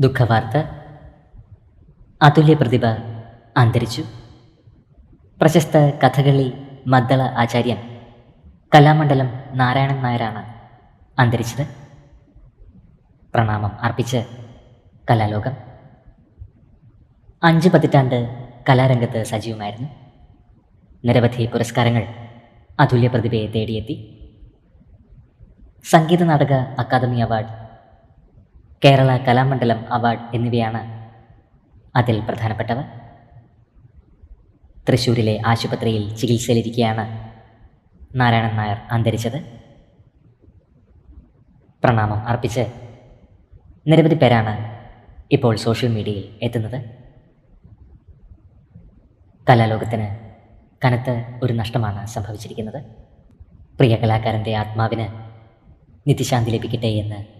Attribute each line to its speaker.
Speaker 1: ദുഃഖവാർത്ത. അതുല്യ പ്രതിഭ അന്തരിച്ചു. പ്രശസ്ത കഥകളി മദ്ദള ആചാര്യൻ കലാമണ്ഡലം നാരായണൻ നായരാണ് അന്തരിച്ചത്. പ്രണാമം അർപ്പിച്ച് കലാലോകം. അഞ്ച് പതിറ്റാണ്ട് കലാരംഗത്ത് സജീവമായിരുന്നു. നിരവധി പുരസ്കാരങ്ങൾ അതുല്യ പ്രതിഭയെ തേടിയെത്തി. സംഗീത നാടക അക്കാദമി അവാർഡ് കേരള കലാമണ്ഡലം അവാർഡ് എന്നിവയാണ് അതിൽ പ്രധാനപ്പെട്ടവ തൃശൂരിലെ ആശുപത്രിയിൽ ചികിത്സയിലിരിക്കെയാണ് നാരായണൻ നായർ അന്തരിച്ചത്. പ്രണാമം അർപ്പിച്ച് നിരവധി പേരാണ് ഇപ്പോൾ സോഷ്യൽ മീഡിയയിൽ എത്തുന്നത്. കലാലോകത്തിന് കനത്ത ഒരു നഷ്ടമാണ് സംഭവിച്ചിരിക്കുന്നത്. പ്രിയ കലാകാരന്റെ ആത്മാവിന് നിത്യശാന്തി ലഭിക്കട്ടെ എന്ന്